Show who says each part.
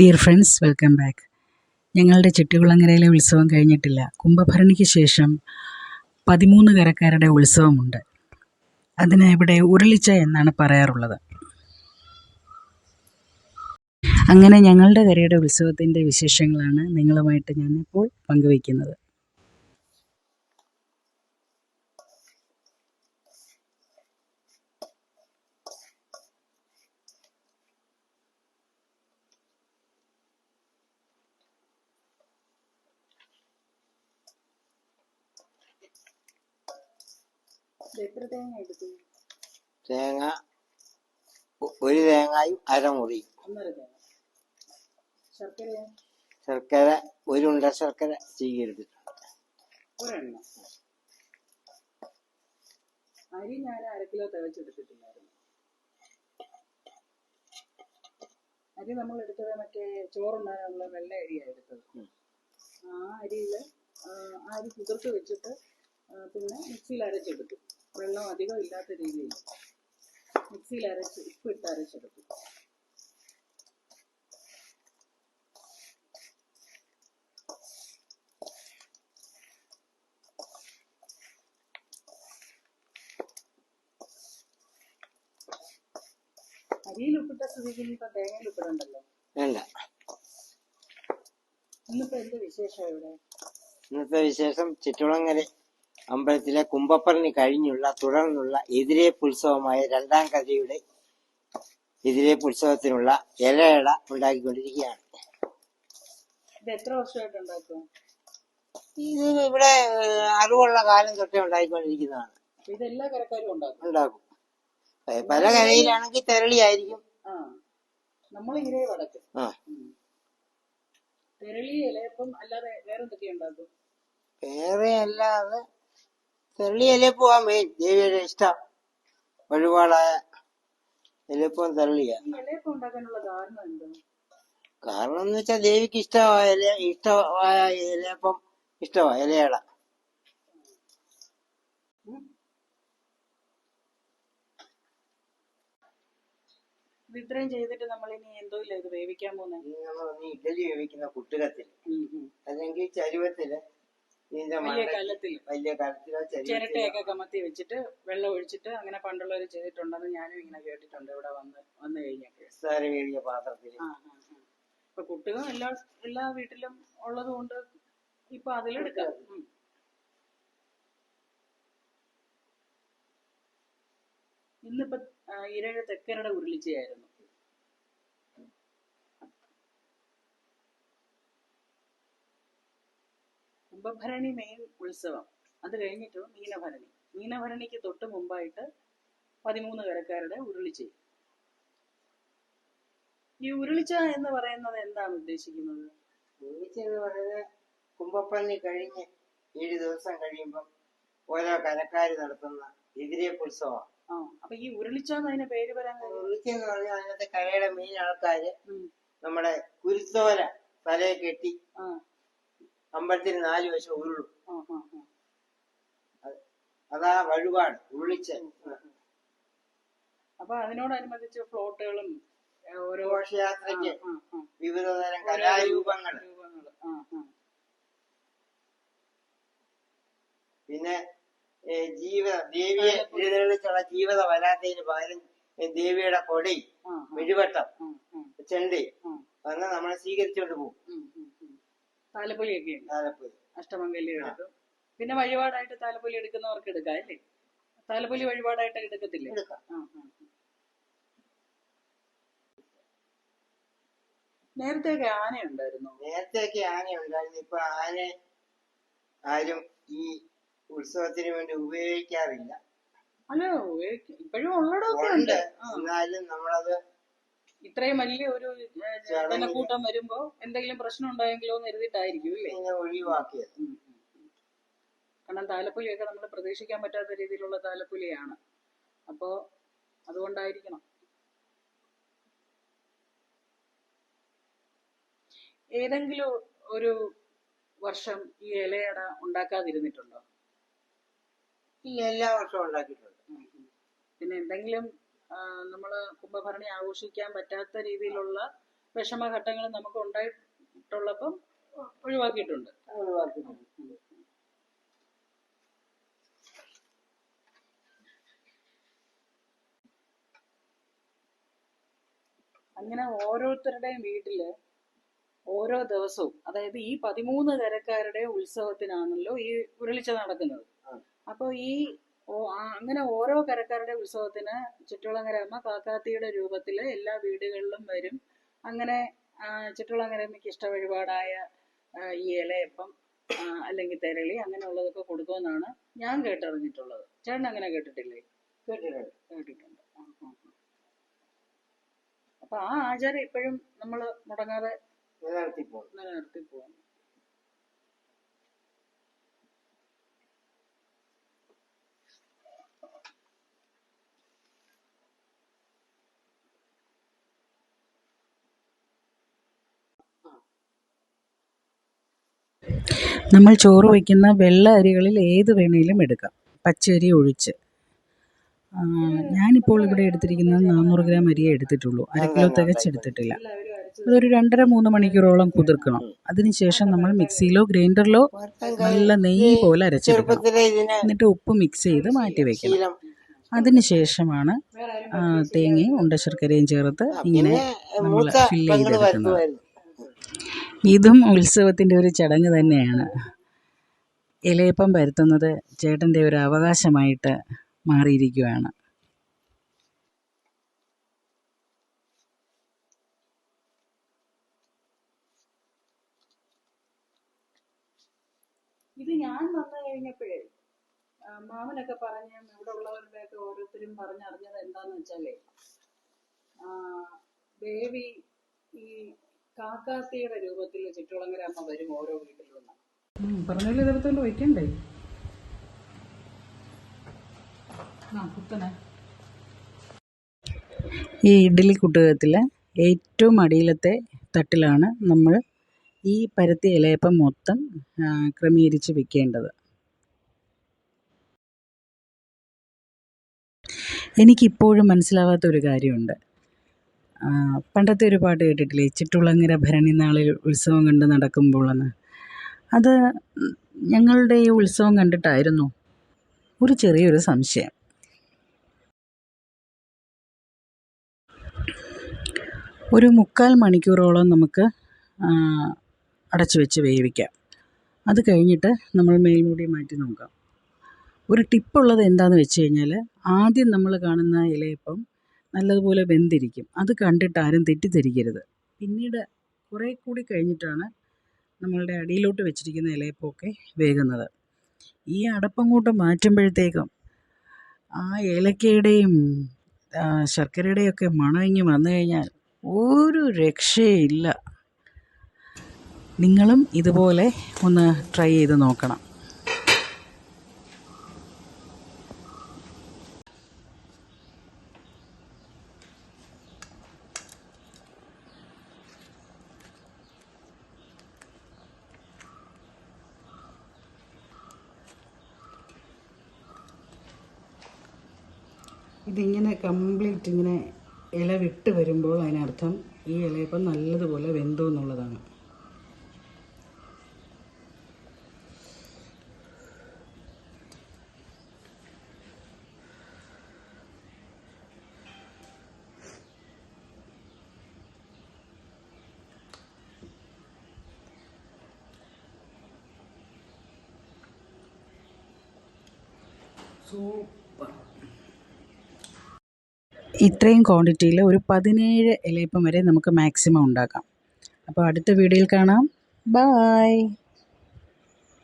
Speaker 1: Dear friends welcome back ഞങ്ങളുടെ ചെട്ടികുളങ്ങരയിലെ ഉത്സവം കഴിഞ്ഞിട്ടില്ല. കുംഭഭരണിക്ക് ശേഷം പതിമൂന്ന് കരക്കാരുടെ ഉത്സവമുണ്ട്. അതിന് ഇവിടെ ഉരുളിച്ച എന്നാണ് പറയാറുള്ളത്. അങ്ങനെ ഞങ്ങളുടെ കരയുടെ ഉത്സവത്തിന്റെ വിശേഷങ്ങളാണ് നിങ്ങളുമായിട്ട് ഞാനിപ്പോൾ പങ്കുവയ്ക്കുന്നത്.
Speaker 2: തേങ്ങ ഒ- ഒരു തേങ്ങായും അരമുറി ശർക്കര? ഒരു ഉണ്ട ശർക്കര ചീകിയെടുത്തിട്ടുണ്ട്.
Speaker 1: ഒരെണ്ണം. അരി ഞാൻ അര കിലോ തികച്ചെടുത്തിട്ടില്ലായിരുന്നു അരി നമ്മൾ എടുത്തത് മറ്റേ ചോറുണ്ടാകാനുള്ള വെള്ള അരിയാണ് എടുത്തത്. ആ അരിയിൽ ആ അരി കുതിർത്ത് വെച്ചിട്ട് പിന്നെ മിക്സിയിൽ അരച്ചെടുത്തു. വെള്ളം അധികം ഇല്ലാത്ത രീതിയിൽ മിക്സിയിൽ അരച്ച് ഉപ്പിട്ട് അരച്ചെടുക്കും. അരിയിൽ ഉപ്പിട്ട സ്ഥിതിക്ക് ഇനിയിപ്പോ തേങ്ങയിൽ ഉപ്പിടണ്ടല്ലോ?
Speaker 2: വേണ്ട.
Speaker 1: ഇന്നിപ്പോ എന്ത് വിശേഷം ഇവിടെ?
Speaker 2: ഇന്നത്തെ വിശേഷം ചുറ്റുളങ്ങര അമ്പലത്തിലെ കുമ്പപ്പറണി കഴിഞ്ഞുള്ള തുടർന്നുള്ള എതിരേപ്പ് ഉത്സവമായ രണ്ടാം കഥയുടെ എതിരേപ്പ് ഉത്സവത്തിനുള്ള ഇലയട ഉണ്ടാക്കിക്കൊണ്ടിരിക്കുകയാണ്.
Speaker 1: ഇത്
Speaker 2: ഇവിടെ അറിവുള്ള കാലം തൊട്ടേ ഉണ്ടാക്കിക്കൊണ്ടിരിക്കുന്നതാണ്
Speaker 1: കരക്കാരും ഉണ്ടാക്കും?
Speaker 2: പല കരയിലാണെങ്കിൽ തെരളിയായിരിക്കും
Speaker 1: നമ്മൾ ഇരയെ വടക്കും.
Speaker 2: ആ.
Speaker 1: തെരളി ഇലയപ്പം അല്ലാതെ വേറെന്തൊക്കെ ഉണ്ടാക്കും?
Speaker 2: വേറെ അല്ലാതെ തെരളി പോവാൻ മെയിൻ ദേവിയുടെ ഇഷ്ടം വഴിപാടായ ഇലയപ്പം തെരളിയ
Speaker 1: കാരണം
Speaker 2: എന്ന് വെച്ചാൽ ദേവിക്ക് ഇഷ്ടമായ ഇല ഇഷ്ടമായ ഇലയപ്പം ഇഷ്ടമായ ഇലയട.
Speaker 1: ഇത് ഇത്രയും ചെയ്തിട്ട് നമ്മൾ ഇനി എന്തോ ഇല്ല ഇത് വേവിക്കാൻ പോകുന്നത്
Speaker 2: നീ ഇഡലി വേവിക്കുന്ന കുട്ടുകത്തിൽ അല്ലെങ്കിൽ ചരുവത്തിൽ ഇതിന്റെ
Speaker 1: വലിയ കലത്തിൽ
Speaker 2: വലിയ
Speaker 1: ചിരട്ടയൊക്കെ കമത്തി വെച്ചിട്ട് വെള്ളം ഒഴിച്ചിട്ട് അങ്ങനെ പണ്ടുള്ളവർ ചെയ്തിട്ടുണ്ടെന്ന് ഞാനും ഇങ്ങനെ കേട്ടിട്ടുണ്ട്. ഇവിടെ വന്ന് വന്നു കഴിഞ്ഞൊക്കെ
Speaker 2: നിസ്സാര പാത്രത്തിൽ
Speaker 1: ആ ആ ആ. ഇപ്പൊ കുട്ടികൾ എല്ലാ എല്ലാ വീട്ടിലും ഉള്ളത് കൊണ്ട് ഇപ്പൊ അതിലെടുക്കാം. ഉം. ഇന്നിപ്പോ ആ, ഇരഴ തെക്കരുടെ ഉരുളിച്ചയായിരുന്നു. കുംഭഭരണി മെയിൻ ഉത്സവം. അത് കഴിഞ്ഞിട്ട് മീനഭരണി. മീനഭരണിക്ക് തൊട്ട് മുമ്പായിട്ട് പതിമൂന്ന് കരക്കാരുടെ ഉരുളിച്ചയും ഈ ഉരുളിച്ച എന്ന് പറയുന്നത് എന്താണ് ഉദ്ദേശിക്കുന്നത്?
Speaker 2: ഉരുളിച്ച എന്ന് പറയുന്നത് കുംഭപ്പള്ളി കഴിഞ്ഞ് ഏഴ് ദിവസം കഴിയുമ്പം ഓരോ കരക്കാര് നടത്തുന്ന എതിരേപ്പ് ഉത്സവമാണ്.
Speaker 1: അപ്പൊ ഈ ഉരുളിച്ച എന്നതിന് പേര് പറയാൻ ഉരുളിച്ച
Speaker 2: എന്ന് പറഞ്ഞാൽ അതിനകത്ത് കരയുടെ മെയിൻ ആൾക്കാര് നമ്മുടെ കുരുത്തോല തലയെ കെട്ടി അമ്പലത്തിന് നാല് വശം ഉരുളും. അതാ വഴിപാട് ഉരുളിച്ച
Speaker 1: അപ്പൊ അതിനോടനുബന്ധിച്ച് ഫ്ലോട്ടുകളും ഓരോ
Speaker 2: ഘോഷയാത്രയ്ക്ക്. വിവിധ തരം കലാരൂപങ്ങൾ. പിന്നെ ജീവ ജീവിത ദേവിയെ എഴുന്നള്ളിച്ചുള്ള ജീവിത വരാത്തതിന് പകരം ദേവിയുടെ കൊടി. മെഴുവട്ടം ചെണ്ടി അന്ന് നമ്മളെ സ്വീകരിച്ചുകൊണ്ട് പോകും.
Speaker 1: താലപ്പൊലിയൊക്കെ ഉണ്ട്
Speaker 2: താലപ്പൊലി.
Speaker 1: അഷ്ടമംഗല്യം എടുക്കും. പിന്നെ വഴിപാടായിട്ട് താലപ്പൊലി എടുക്കുന്നവർക്ക് എടുക്കാം അല്ലേ? താലപ്പൊലി വഴിപാടായിട്ട് എടുക്കത്തില്ലേ? ഒക്കെ. നേരത്തെയൊക്കെ ആന ഉണ്ടായിരുന്നു
Speaker 2: നേരത്തെയൊക്കെ ആന ഉണ്ടായിരുന്നു ഇപ്പൊ ആന ആരും ഈ ഉത്സവത്തിന് വേണ്ടി ഉപയോഗിക്കാറില്ല.
Speaker 1: അല്ല ഉപയോഗിക്ക- ഇപ്പോഴും ഉള്ളടമൊക്കെ
Speaker 2: ഉണ്ട്. എന്നാലും നമ്മളത്
Speaker 1: ഇത്രയും വലിയ ഒരു ജനക്കൂട്ടം വരുമ്പോ എന്തെങ്കിലും പ്രശ്നം ഉണ്ടായെങ്കിലോ എന്ന് എഴുതിയിട്ടായിരിക്കും അല്ലേ?
Speaker 2: ഒഴിവാക്കിയത്.
Speaker 1: കാരണം താലപ്പൊലിയൊക്കെ നമ്മൾ പ്രതീക്ഷിക്കാൻ പറ്റാത്ത രീതിയിലുള്ള താലപ്പൊലിയാണ്. അപ്പോ അതുകൊണ്ടായിരിക്കണം. ഏതെങ്കിലും ഒരു വർഷം ഈ ഇലയട ഉണ്ടാക്കാതിരുന്നിട്ടുണ്ടോ?
Speaker 2: ഈ എല്ലാ വർഷവും ഉണ്ടാക്കിയിട്ടുണ്ട്.
Speaker 1: പിന്നെ എന്തെങ്കിലും നമ്മൾ കുംഭഭരണി ആഘോഷിക്കാൻ പറ്റാത്ത രീതിയിലുള്ള
Speaker 3: വിഷമഘട്ടങ്ങൾ നമുക്ക് ഉണ്ടായിട്ടുള്ളപ്പം ഒഴിവാക്കിയിട്ടുണ്ട്
Speaker 2: ഒഴിവാക്കിയിട്ടുണ്ട്
Speaker 3: അങ്ങനെ ഓരോരുത്തരുടെയും വീട്ടിൽ ഓരോ ദിവസവും അതായത് ഈ പതിമൂന്ന് കരക്കാരുടെ ഉത്സവത്തിനാണല്ലോ ഈ ഉരുളിച്ച നടക്കുന്നത്. അപ്പോൾ ഈ അങ്ങനെ ഓരോ കരക്കാരുടെ ഉത്സവത്തിന് ചുറ്റുളങ്ങരമ്മ കാക്കാത്തിയുടെ രൂപത്തിൽ എല്ലാ വീടുകളിലും വരും. അങ്ങനെ ചുറ്റുളങ്ങരമ്മയ്ക്ക് ഇഷ്ട വഴിപാടായ ഈ ഇലയപ്പം അല്ലെങ്കിൽ തെരളി അങ്ങനെയുള്ളതൊക്കെ കൊടുക്കുമെന്നാണ് ഞാൻ കേട്ടറിഞ്ഞിട്ടുള്ളത്. ചേട്ടൻ അങ്ങനെ കേട്ടിട്ടില്ലേ?
Speaker 2: കേട്ടിട്ടുണ്ട്.
Speaker 3: കേട്ടിട്ടുണ്ട്. അപ്പൊ ആ ആചാരം ഇപ്പോഴും നമ്മൾ മുടങ്ങാതെ
Speaker 2: നിലനിർത്തി പോകും
Speaker 3: നിലനിർത്തി പോകുന്നു. നമ്മൾ ചോറ് വയ്ക്കുന്ന വെള്ള അരികളിൽ ഏത് വേണേലും എടുക്കാം. പച്ചരി ഒഴിച്ച്. ഞാനിപ്പോൾ ഇവിടെ എടുത്തിരിക്കുന്നത് നാനൂറ് ഗ്രാം അരിയെ എടുത്തിട്ടുള്ളൂ. അര കിലോ തികച്ചെടുത്തിട്ടില്ല അതൊരു രണ്ടര മൂന്ന് മണിക്കൂറോളം കുതിർക്കണം. അതിനുശേഷം നമ്മൾ മിക്സിയിലോ ഗ്രൈൻഡറിലോ നല്ല നെയ്യ് പോലെ അരച്ചെടുക്കണം എന്നിട്ട് ഉപ്പ് മിക്സ് ചെയ്ത് മാറ്റി വെക്കണം. അതിനുശേഷമാണ് തേങ്ങയും ഉണ്ട ശർക്കരയും ചേർത്ത് ഇങ്ങനെ നമ്മൾ ഫില്ല് ചെയ്തെടുക്കുന്നത്. ഇതും ഉത്സവത്തിന്റെ ഒരു ചടങ്ങ് തന്നെയാണ്. ഇലയപ്പം പരത്തുന്നത് ചേട്ടന്റെ ഒരു അവകാശമായിട്ട് മാറിയിരിക്കുകയാണ്. ഇത് ഞാൻ വന്നു കഴിഞ്ഞപ്പോഴേ മാമനൊക്കെ പറഞ്ഞ് ഇവിടെ ഉള്ളവരുടെയൊക്കെ ഓരോരുത്തരും പറഞ്ഞറിഞ്ഞത് എന്താന്ന് വെച്ചാലേ ദേവി കാക്കാത്തിയുടെ രൂപത്തിൽ ചുറ്റുളങ്ങര അമ്മ വരും ഓരോ വീട്ടിലും. പറഞ്ഞാലും ഇതെടുത്തോണ്ട് വയ്ക്കണ്ടേ? ആ കുത്തനെ ഈ ഇഡ്ഡലി കുട്ടുകത്തിലെ ഏറ്റവും അടിയിലത്തെ തട്ടിലാണ് നമ്മൾ ഈ പരത്തി ഇലയപ്പം മൊത്തം ക്രമീകരിച്ച് വെക്കേണ്ടത്. എനിക്കിപ്പോഴും മനസ്സിലാവാത്ത ഒരു കാര്യമുണ്ട്. പണ്ടത്തെ ഒരു പാട്ട് കേട്ടിട്ടില്ലേ? ചിറ്റുളങ്ങര ഭരണി നാളിൽ ഉത്സവം കണ്ട് നടക്കുമ്പോഴെന്ന് അത് ഞങ്ങളുടെ ഈ ഉത്സവം കണ്ടിട്ടായിരുന്നു. ഒരു ചെറിയൊരു സംശയം. ഒരു മുക്കാൽ മണിക്കൂറോളം നമുക്ക് അടച്ചു വെച്ച് വേവിക്കാം. അത് കഴിഞ്ഞിട്ട് നമ്മൾ മേൽമൂടി മാറ്റി നോക്കാം. ഒരു ടിപ്പുള്ളത് എന്താണെന്ന് വെച്ച് കഴിഞ്ഞാൽ ആദ്യം നമ്മൾ കാണുന്ന ഇലയപ്പം നല്ലതുപോലെ വെന്തിരിക്കും. അത് കണ്ടിട്ട് ആരും തെറ്റിദ്ധരിക്കരുത്. പിന്നീട് കുറേ കൂടി കഴിഞ്ഞിട്ടാണ് നമ്മളുടെ അടിയിലോട്ട് വെച്ചിരിക്കുന്ന ഇലയപ്പമൊക്കെ വേകുന്നത്. ഈ അടപ്പങ്ങോട്ട് മാറ്റുമ്പോഴത്തേക്കും ആ ഏലക്കയുടെയും ശർക്കരയുടെയൊക്കെ മണമിങ്ങി വന്നു കഴിഞ്ഞാൽ ഒരു രക്ഷയില്ല നിങ്ങളും ഇതുപോലെ ഒന്ന് ട്രൈ ചെയ്ത് നോക്കണം. ഇതിങ്ങനെ കംപ്ലീറ്റ് ഇങ്ങനെ ഇല വിട്ട് വരുമ്പോൾ അതിനർത്ഥം ഈ ഇലയപ്പം നല്ലതുപോലെ വെന്തു എന്നുള്ളതാണ്. സൂപ്പർ ഇത്രയും ക്വാണ്ടിറ്റിയിൽ ഒരു പതിനേഴ് ഇലയപ്പം വരെ നമുക്ക് മാക്സിമം ഉണ്ടാക്കാം. അപ്പോൾ അടുത്ത വീഡിയോയിൽ കാണാം. ബായ്